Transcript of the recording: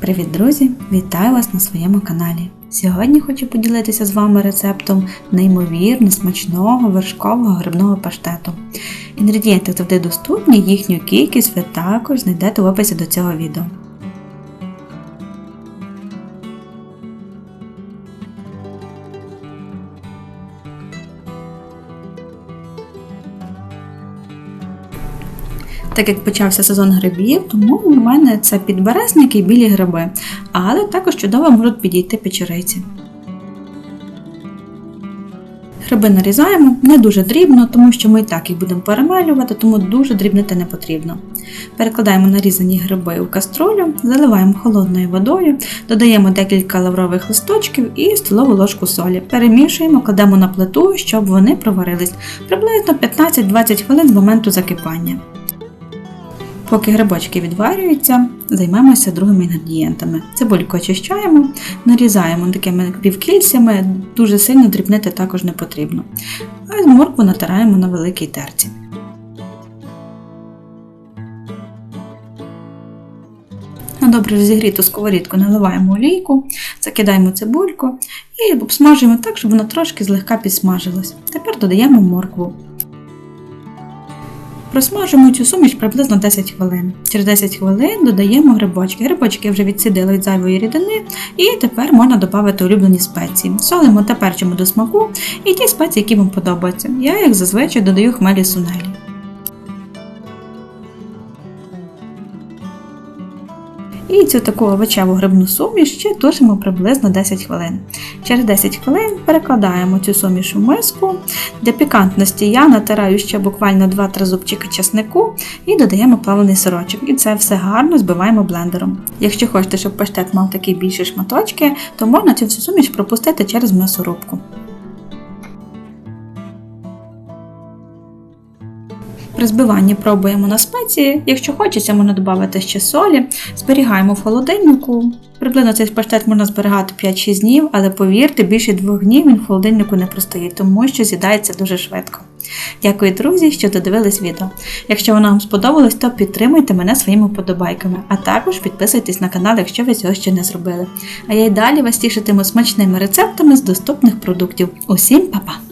Привіт, друзі! Вітаю вас на своєму каналі. Сьогодні хочу поділитися з вами рецептом неймовірно смачного вершкового грибного паштету. Інгредієнти завжди доступні, їхню кількість ви також знайдете в описі до цього відео. Так як почався сезон грибів, тому у мене це підберезники і білі гриби, але також чудово можуть підійти печериці. Гриби нарізаємо не дуже дрібно, тому що ми і так їх будемо перемелювати, тому дуже дрібнити не потрібно. Перекладаємо нарізані гриби у каструлю, заливаємо холодною водою, додаємо декілька лаврових листочків і столову ложку солі. Перемішуємо, кладемо на плиту, щоб вони проварились приблизно 15-20 хвилин з моменту закипання. Поки грибочки відварюються, займемося другими інгредієнтами. Цибульку очищаємо, нарізаємо такими півкільцями, дуже сильно дрібнити також не потрібно. А моркву натираємо на великій терці. На добре розігріту сковорідку наливаємо олійку, закидаємо цибульку і обсмажуємо так, щоб вона трошки злегка підсмажилась. Тепер додаємо моркву. Просмажимо цю суміш приблизно 10 хвилин. Через 10 хвилин додаємо грибочки. Грибочки вже відсидили від зайвої рідини, і тепер можна додати улюблені спеції. Солимо та перчимо до смаку і ті спеції, які вам подобаються. Я, як зазвичай, додаю хмелі сунелі. І цю таку овочеву грибну суміш ще тушимо приблизно 10 хвилин. Через 10 хвилин перекладаємо цю суміш у миску. Для пікантності я натираю ще буквально 2-3 зубчики чеснику і додаємо плавлений сирочок. І це все гарно збиваємо блендером. Якщо хочете, щоб паштет мав такі більші шматочки, то можна цю всю суміш пропустити через м'ясорубку. При збиванні пробуємо на спеції. Якщо хочеться, можна додати ще солі. Зберігаємо в холодильнику. Приблизно цей паштет можна зберігати 5-6 днів, але повірте, більше двох днів він в холодильнику не простоїть, тому що з'їдається дуже швидко. Дякую, друзі, що додивились відео. Якщо воно вам сподобалось, то підтримуйте мене своїми вподобайками, а також підписуйтесь на канал, якщо ви цього ще не зробили. А я й далі вас тішитиму смачними рецептами з доступних продуктів. Усім па-па!